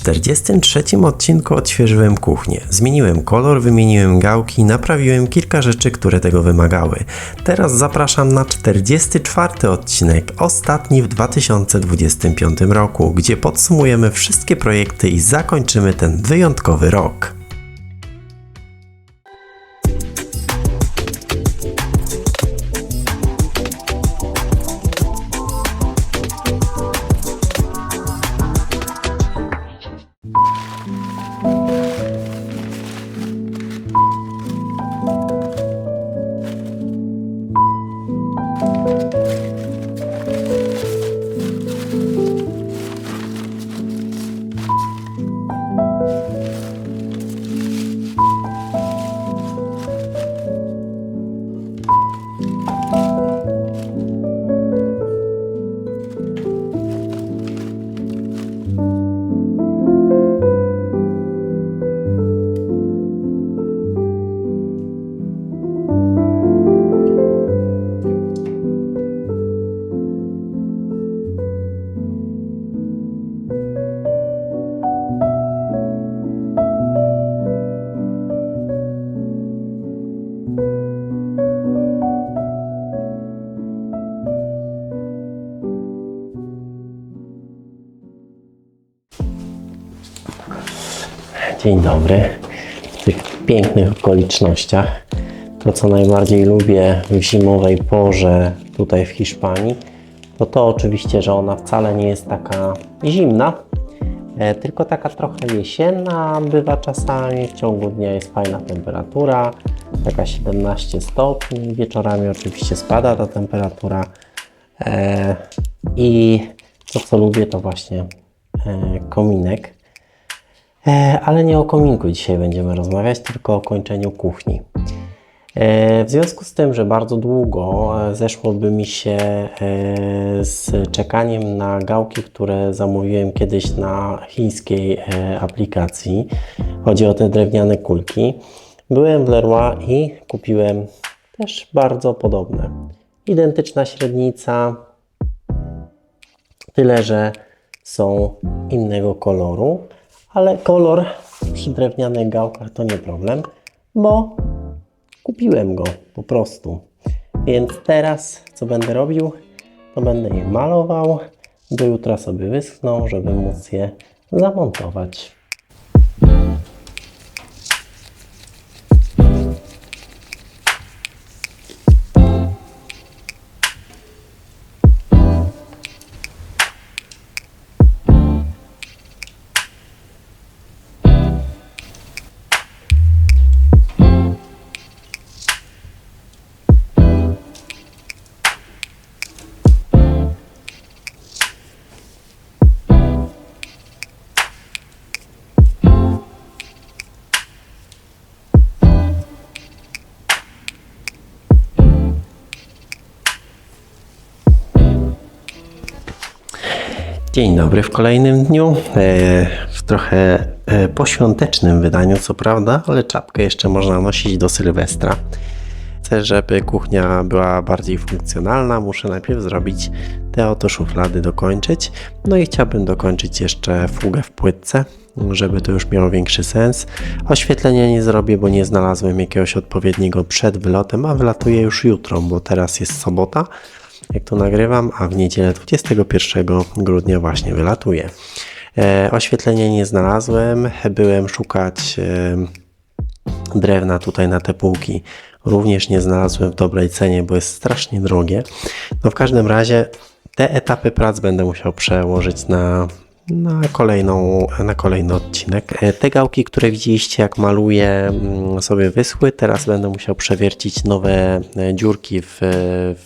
43 odcinku odświeżyłem kuchnię. Zmieniłem kolor, wymieniłem gałki, naprawiłem kilka rzeczy, które tego wymagały. Teraz zapraszam na 44 odcinek, ostatni w 2025 roku, gdzie podsumujemy wszystkie projekty i zakończymy ten wyjątkowy rok. Dzień dobry. W tych pięknych okolicznościach. To, co najbardziej lubię w zimowej porze tutaj w Hiszpanii, to to oczywiście, że ona wcale nie jest taka zimna, e, tylko taka trochę jesienna bywa czasami. W ciągu dnia jest fajna temperatura, taka 17 stopni. Wieczorami oczywiście spada ta temperatura. E, I to, co lubię, to właśnie e, kominek. E, Ale nie o kominku dzisiaj będziemy rozmawiać, tylko o kończeniu kuchni. E, W związku z tym, że bardzo długo e, zeszłoby mi się z czekaniem na gałki, które zamówiłem kiedyś na chińskiej aplikacji, chodzi o te drewniane kulki, byłem w Leroy i kupiłem też bardzo podobne. Identyczna średnica, tyle że są innego koloru, ale kolor przy drewnianych gałkach to nie problem, bo kupiłem go po prostu. Więc teraz co będę robił, to będę je malował, do jutra sobie wyschną, żeby móc je zamontować. Dzień dobry w kolejnym dniu, e, w trochę e, poświątecznym wydaniu, co prawda, ale czapkę jeszcze można nosić do Sylwestra. Chcę, żeby kuchnia była bardziej funkcjonalna, muszę najpierw zrobić te oto szuflady, dokończyć. No i chciałbym dokończyć jeszcze fugę w płytce, żeby to już miało większy sens. Oświetlenia nie zrobię, bo nie znalazłem jakiegoś odpowiedniego przed wylotem, a wylatuję już jutro, bo teraz jest sobota jak to nagrywam, a w niedzielę 21 grudnia właśnie wylatuję. E, oświetlenia nie znalazłem, byłem szukać e, drewna tutaj na te półki. Również nie znalazłem w dobrej cenie, bo jest strasznie drogie. No w każdym razie te etapy prac będę musiał przełożyć na, na, kolejną, na kolejny odcinek. E, Te gałki, które widzieliście jak maluję mm, sobie wyschły, teraz będę musiał przewiercić nowe e, dziurki w,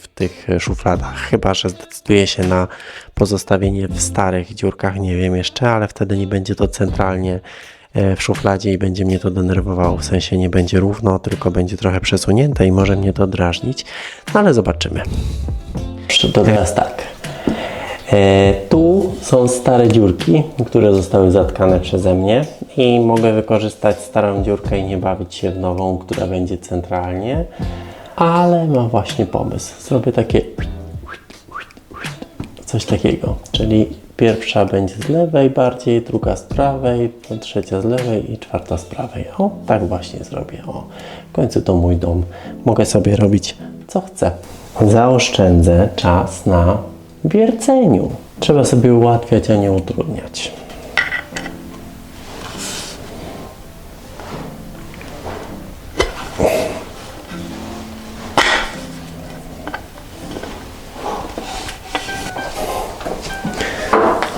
w tych szufladach. Chyba, że zdecyduję się na pozostawienie w starych dziurkach, nie wiem jeszcze, ale wtedy nie będzie to centralnie e, w szufladzie i będzie mnie to denerwowało, w sensie nie będzie równo, tylko będzie trochę przesunięte i może mnie to drażnić, no ale zobaczymy. To teraz tak. E, tu są stare dziurki, które zostały zatkane przeze mnie i mogę wykorzystać starą dziurkę i nie bawić się w nową, która będzie centralnie, ale mam właśnie pomysł. Zrobię takie coś takiego, czyli Pierwsza będzie z lewej bardziej, druga z prawej, trzecia z lewej i czwarta z prawej. O, tak właśnie zrobię. O, w końcu to mój dom. Mogę sobie robić co chcę. Zaoszczędzę czas na wierceniu. Trzeba sobie ułatwiać, a nie utrudniać.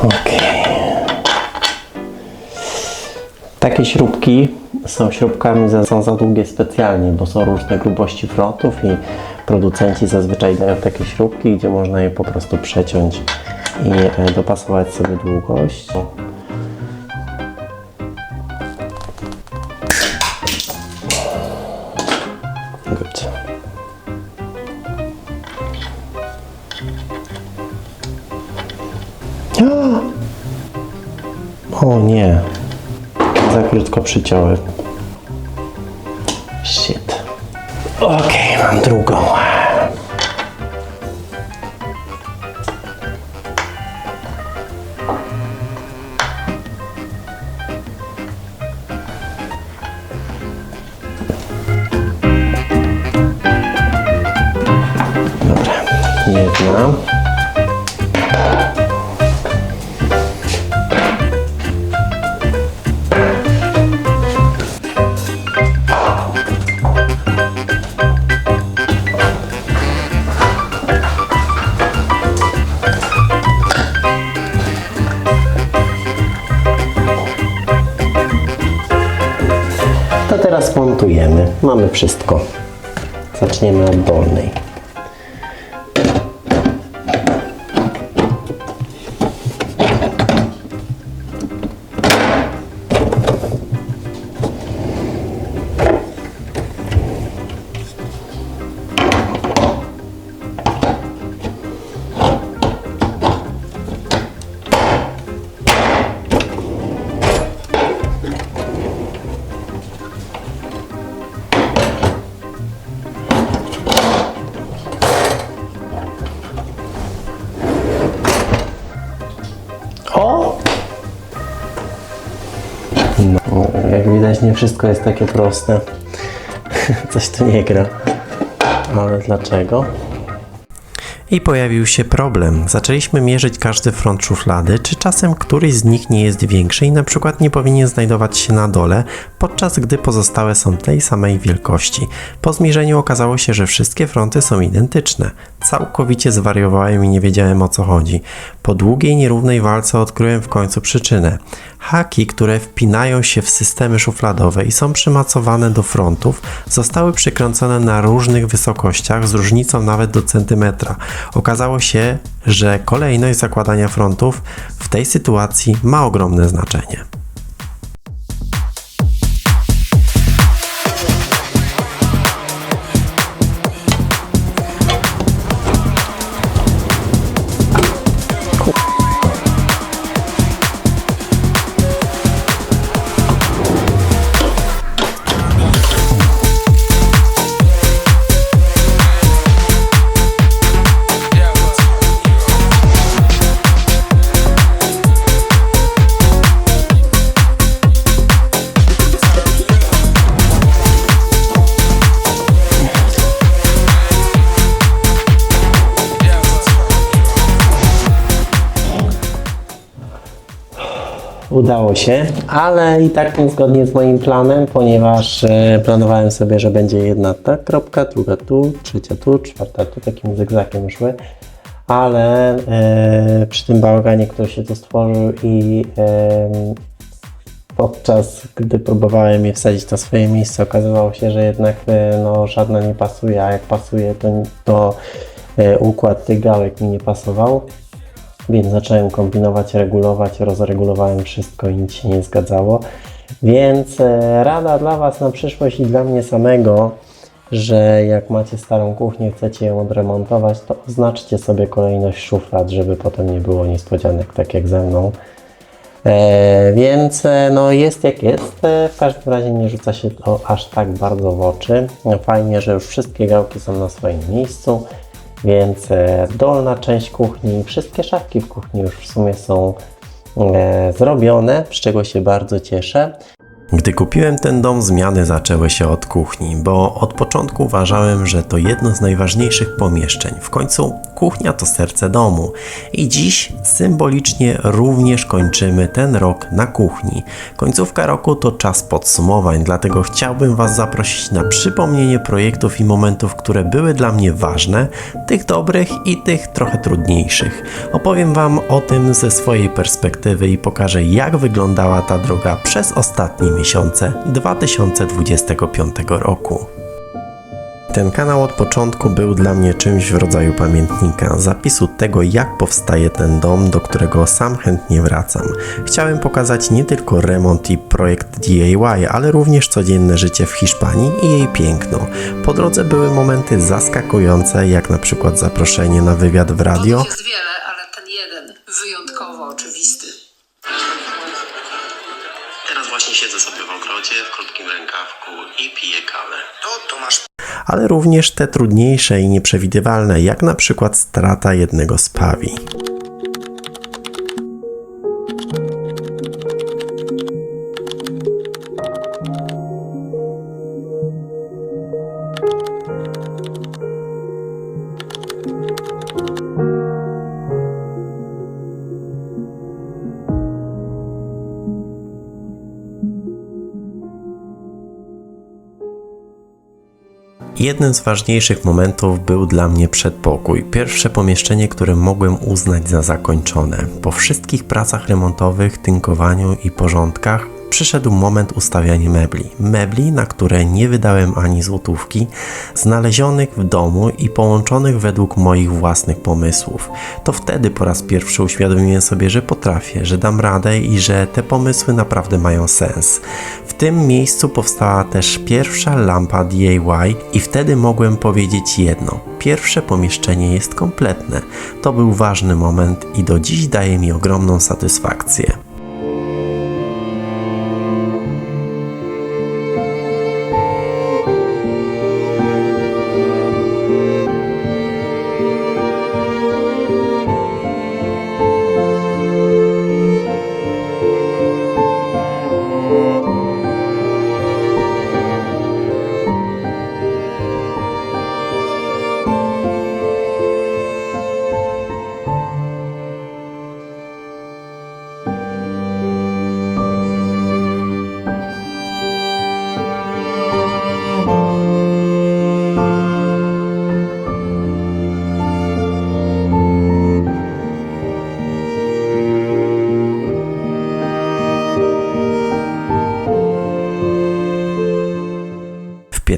Okej. Takie śrubki są śrubkami, za, są za długie specjalnie, bo są różne grubości wrotów i producenci zazwyczaj dają takie śrubki, gdzie można je po prostu przeciąć i e, dopasować sobie długość. O nie. Za krótko przyciąłem. Shit. Okej, mam drugą. Mamy wszystko. Zaczniemy od dolnej. Widać, nie wszystko jest takie proste. Coś tu nie gra. Ale dlaczego? I pojawił się problem. Zaczęliśmy mierzyć każdy front szuflady, czy czasem któryś z nich nie jest większy i na przykład nie powinien znajdować się na dole, podczas gdy pozostałe są tej samej wielkości. Po zmierzeniu okazało się, że wszystkie fronty są identyczne. Całkowicie zwariowałem i nie wiedziałem o co chodzi. Po długiej, nierównej walce odkryłem w końcu przyczynę. Haki, które wpinają się w systemy szufladowe i są przymacowane do frontów, zostały przykręcone na różnych wysokościach z różnicą nawet do centymetra. Okazało się, że kolejność zakładania frontów w tej sytuacji ma ogromne znaczenie. Udało się, ale i tak niezgodnie z moim planem, ponieważ e, planowałem sobie, że będzie jedna ta kropka, druga tu, trzecia tu, czwarta tu, takim zygzakiem szły, ale e, przy tym bałaganie, który się tu stworzył i e, podczas gdy próbowałem je wsadzić na swoje miejsce, okazywało się, że jednak e, no, żadna nie pasuje, a jak pasuje, to, to e, układ tych gałek mi nie pasował. Więc zacząłem kombinować, regulować, rozregulowałem wszystko i nic się nie zgadzało. Więc e, rada dla Was na przyszłość i dla mnie samego, że jak macie starą kuchnię, chcecie ją odremontować, to oznaczcie sobie kolejność szuflad, żeby potem nie było niespodzianek, tak jak ze mną. E, więc e, no jest jak jest. E, w każdym razie nie rzuca się to aż tak bardzo w oczy. Fajnie, że już wszystkie gałki są na swoim miejscu. Więc dolna część kuchni, wszystkie szafki w kuchni już w sumie są e, zrobione, z czego się bardzo cieszę. Gdy kupiłem ten dom, zmiany zaczęły się od kuchni, bo od początku uważałem, że to jedno z najważniejszych pomieszczeń. W końcu kuchnia to serce domu. I dziś symbolicznie również kończymy ten rok na kuchni. Końcówka roku to czas podsumowań, dlatego chciałbym Was zaprosić na przypomnienie projektów i momentów, które były dla mnie ważne, tych dobrych i tych trochę trudniejszych. Opowiem Wam o tym ze swojej perspektywy i pokażę, jak wyglądała ta droga przez ostatnie miesiące 2025 roku. Ten kanał od początku był dla mnie czymś w rodzaju pamiętnika, zapisu tego, jak powstaje ten dom, do którego sam chętnie wracam. Chciałem pokazać nie tylko remont i projekt DIY, ale również codzienne życie w Hiszpanii i jej piękno. Po drodze były momenty zaskakujące, jak na przykład zaproszenie na wywiad w radio, jest wiele, ale ten jeden wyjątkowo oczywisty. Teraz właśnie siedzę sobie w ogrodzie, w krótkim rękawku i piję kawę. To Tomasz Ale również te trudniejsze i nieprzewidywalne, jak na przykład strata jednego z pawi. Jednym z ważniejszych momentów był dla mnie przedpokój. Pierwsze pomieszczenie, które mogłem uznać za zakończone. Po wszystkich pracach remontowych, tynkowaniu i porządkach przyszedł moment ustawiania mebli. Mebli, na które nie wydałem ani złotówki, znalezionych w domu i połączonych według moich własnych pomysłów. To wtedy po raz pierwszy uświadomiłem sobie, że potrafię, że dam radę i że te pomysły naprawdę mają sens. W tym miejscu powstała też pierwsza lampa DIY i wtedy mogłem powiedzieć jedno. Pierwsze pomieszczenie jest kompletne. To był ważny moment i do dziś daje mi ogromną satysfakcję.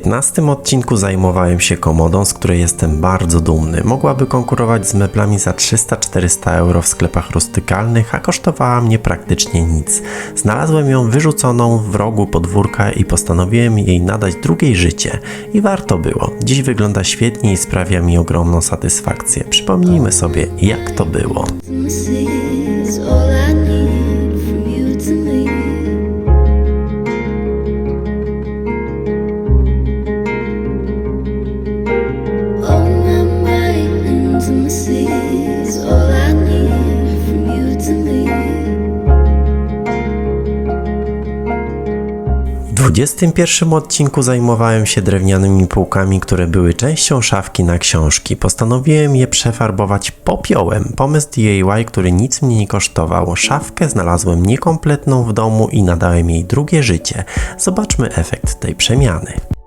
15 odcinku zajmowałem się komodą, z której jestem bardzo dumny. Mogłaby konkurować z meblami za 300-400 euro w sklepach rustykalnych, a kosztowała mnie praktycznie nic. Znalazłem ją wyrzuconą w rogu podwórka i postanowiłem jej nadać drugiej życie. I warto było. Dziś wygląda świetnie i sprawia mi ogromną satysfakcję. Przypomnijmy sobie, jak to było. 21 odcinku zajmowałem się drewnianymi półkami, które były częścią szafki na książki. Postanowiłem je przefarbować popiołem. Pomysł DIY, który nic mnie nie kosztował. Szafkę znalazłem niekompletną w domu i nadałem jej drugie życie. Zobaczmy efekt tej przemiany.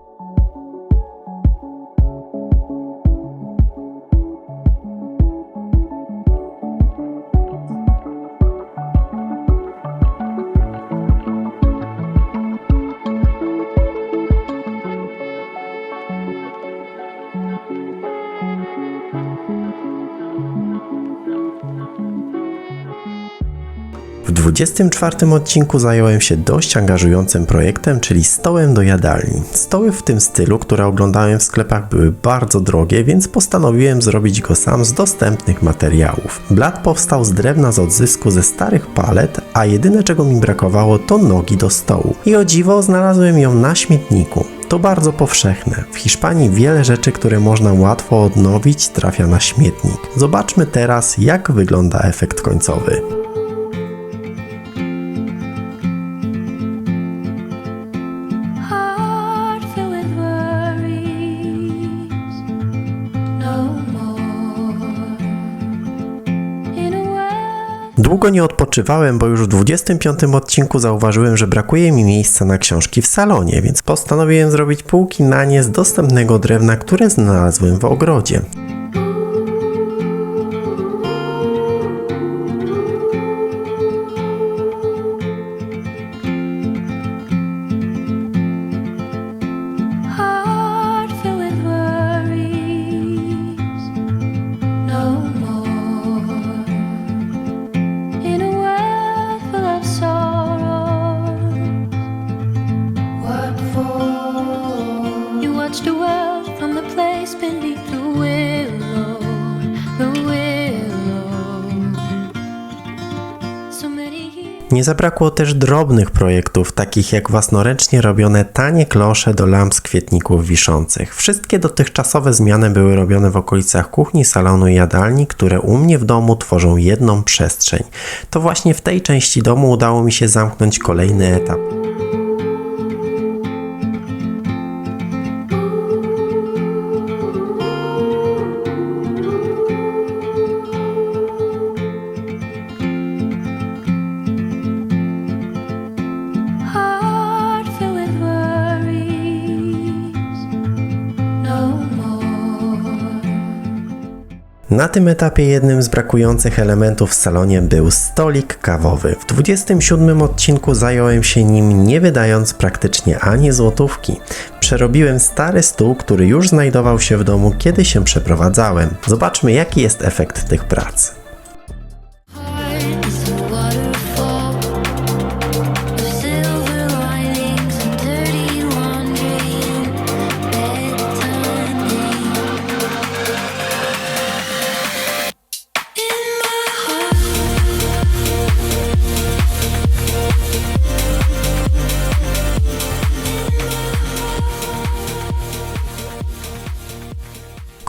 24 odcinku zająłem się dość angażującym projektem, czyli stołem do jadalni. Stoły w tym stylu, które oglądałem w sklepach, były bardzo drogie, więc postanowiłem zrobić go sam z dostępnych materiałów. Blat powstał z drewna z odzysku ze starych palet, a jedyne czego mi brakowało to nogi do stołu. I o dziwo znalazłem ją na śmietniku. To bardzo powszechne. W Hiszpanii wiele rzeczy, które można łatwo odnowić, trafia na śmietnik. Zobaczmy teraz, jak wygląda efekt końcowy. Długo nie odpoczywałem, bo już w 25 odcinku zauważyłem, że brakuje mi miejsca na książki w salonie, więc postanowiłem zrobić półki na nie z dostępnego drewna, które znalazłem w ogrodzie. Nie zabrakło też drobnych projektów, takich jak własnoręcznie robione tanie klosze do lamp z kwietników wiszących. Wszystkie dotychczasowe zmiany były robione w okolicach kuchni, salonu i jadalni, które u mnie w domu tworzą jedną przestrzeń. To właśnie w tej części domu udało mi się zamknąć kolejny etap. Na tym etapie jednym z brakujących elementów w salonie był stolik kawowy. W 27 odcinku zająłem się nim nie wydając praktycznie ani złotówki. Przerobiłem stary stół, który już znajdował się w domu, kiedy się przeprowadzałem. Zobaczmy jaki jest efekt tych prac.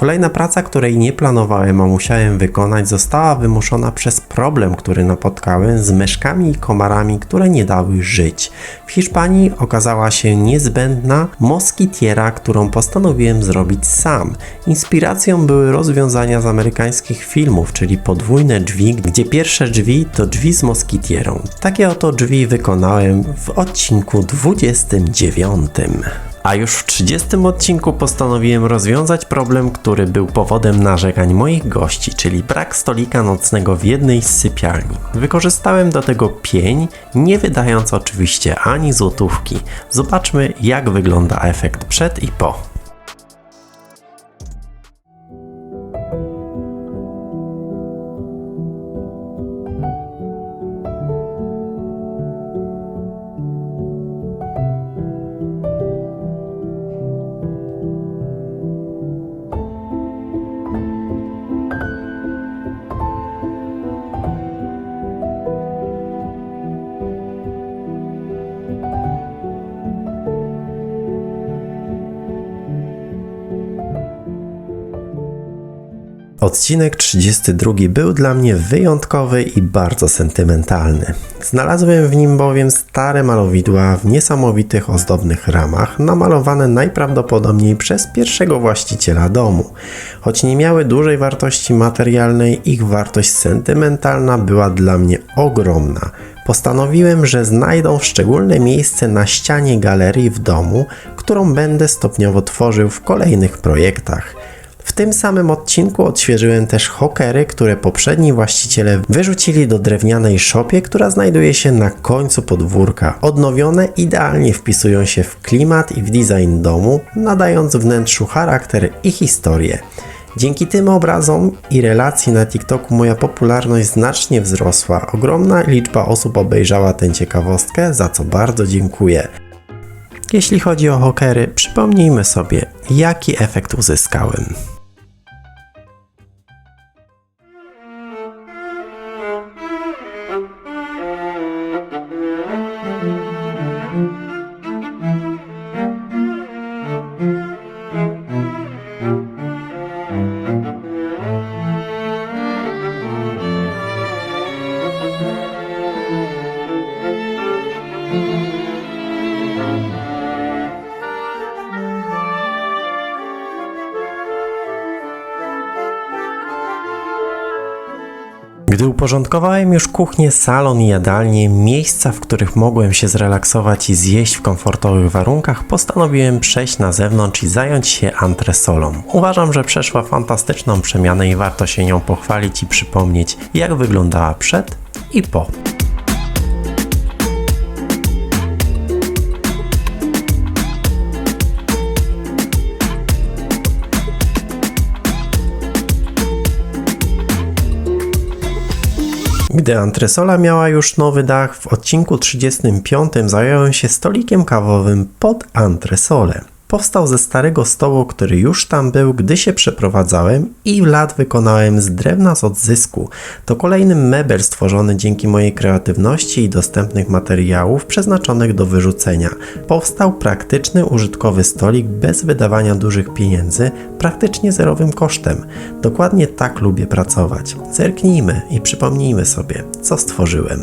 Kolejna praca, której nie planowałem, a musiałem wykonać, została wymuszona przez problem, który napotkałem z myszkami i komarami, które nie dały żyć. W Hiszpanii okazała się niezbędna moskitiera, którą postanowiłem zrobić sam. Inspiracją były rozwiązania z amerykańskich filmów, czyli podwójne drzwi, gdzie pierwsze drzwi to drzwi z moskitierą. Takie oto drzwi wykonałem w odcinku 29. A już w 30 odcinku postanowiłem rozwiązać problem, który był powodem narzekań moich gości, czyli brak stolika nocnego w jednej z sypialni. Wykorzystałem do tego pień, nie wydając oczywiście ani złotówki. Zobaczmy, jak wygląda efekt przed i po. Odcinek 32 był dla mnie wyjątkowy i bardzo sentymentalny. Znalazłem w nim bowiem stare malowidła w niesamowitych ozdobnych ramach, namalowane najprawdopodobniej przez pierwszego właściciela domu. Choć nie miały dużej wartości materialnej, ich wartość sentymentalna była dla mnie ogromna. Postanowiłem, że znajdą szczególne miejsce na ścianie galerii w domu, którą będę stopniowo tworzył w kolejnych projektach. W tym samym odcinku odświeżyłem też hokery, które poprzedni właściciele wyrzucili do drewnianej szopie, która znajduje się na końcu podwórka. Odnowione idealnie wpisują się w klimat i w design domu, nadając wnętrzu charakter i historię. Dzięki tym obrazom i relacji na TikToku moja popularność znacznie wzrosła. Ogromna liczba osób obejrzała tę ciekawostkę, za co bardzo dziękuję. Jeśli chodzi o hokery, przypomnijmy sobie, jaki efekt uzyskałem. Uporządkowałem już kuchnię, salon i jadalnię, miejsca, w których mogłem się zrelaksować i zjeść w komfortowych warunkach, postanowiłem przejść na zewnątrz i zająć się antresolą. Uważam, że przeszła fantastyczną przemianę i warto się nią pochwalić i przypomnieć, jak wyglądała przed i po. Gdy antresola miała już nowy dach, w odcinku 35 zająłem się stolikiem kawowym pod antresolę. Powstał ze starego stołu, który już tam był, gdy się przeprowadzałem i lat wykonałem z drewna z odzysku. To kolejny mebel stworzony dzięki mojej kreatywności i dostępnych materiałów przeznaczonych do wyrzucenia. Powstał praktyczny, użytkowy stolik bez wydawania dużych pieniędzy, praktycznie zerowym kosztem. Dokładnie tak lubię pracować. Zerknijmy i przypomnijmy sobie, co stworzyłem.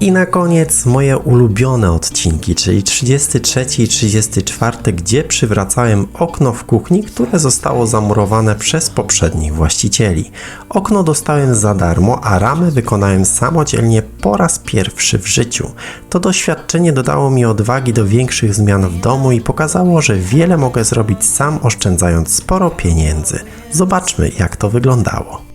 I na koniec moje ulubione odcinki, czyli 33 i 34, gdzie przywracałem okno w kuchni, które zostało zamurowane przez poprzednich właścicieli. Okno dostałem za darmo, a ramy wykonałem samodzielnie po raz pierwszy w życiu. To doświadczenie dodało mi odwagi do większych zmian w domu i pokazało, że wiele mogę zrobić sam, oszczędzając sporo pieniędzy. Zobaczmy, jak to wyglądało.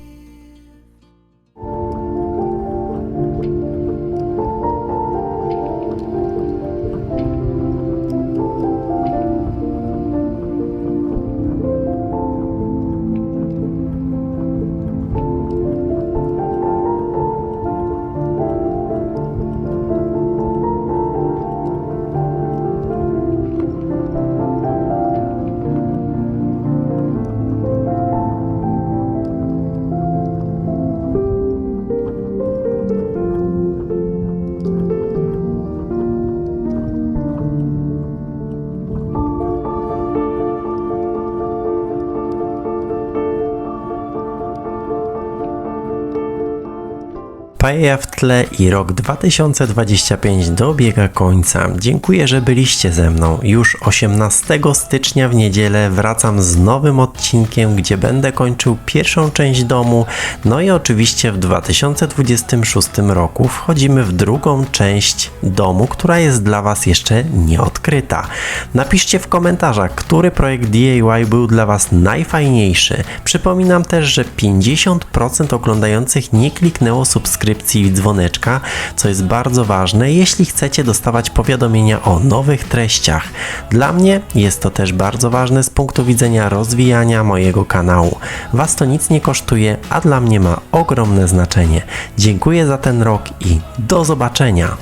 Paella w tle i rok 2025 dobiega końca. Dziękuję, że byliście ze mną. Już 18 stycznia w niedzielę wracam z nowym odcinkiem, gdzie będę kończył pierwszą część domu. No i oczywiście w 2026 roku wchodzimy w drugą część domu, która jest dla Was jeszcze nieodkryta. Napiszcie w komentarzach, który projekt DIY był dla Was najfajniejszy. Przypominam też, że 50% oglądających nie kliknęło subskrypcji i dzwoneczka, co jest bardzo ważne, jeśli chcecie dostawać powiadomienia o nowych treściach. Dla mnie jest to też bardzo ważne z punktu widzenia rozwijania mojego kanału. Was to nic nie kosztuje, a dla mnie ma ogromne znaczenie. Dziękuję za ten rok i do zobaczenia!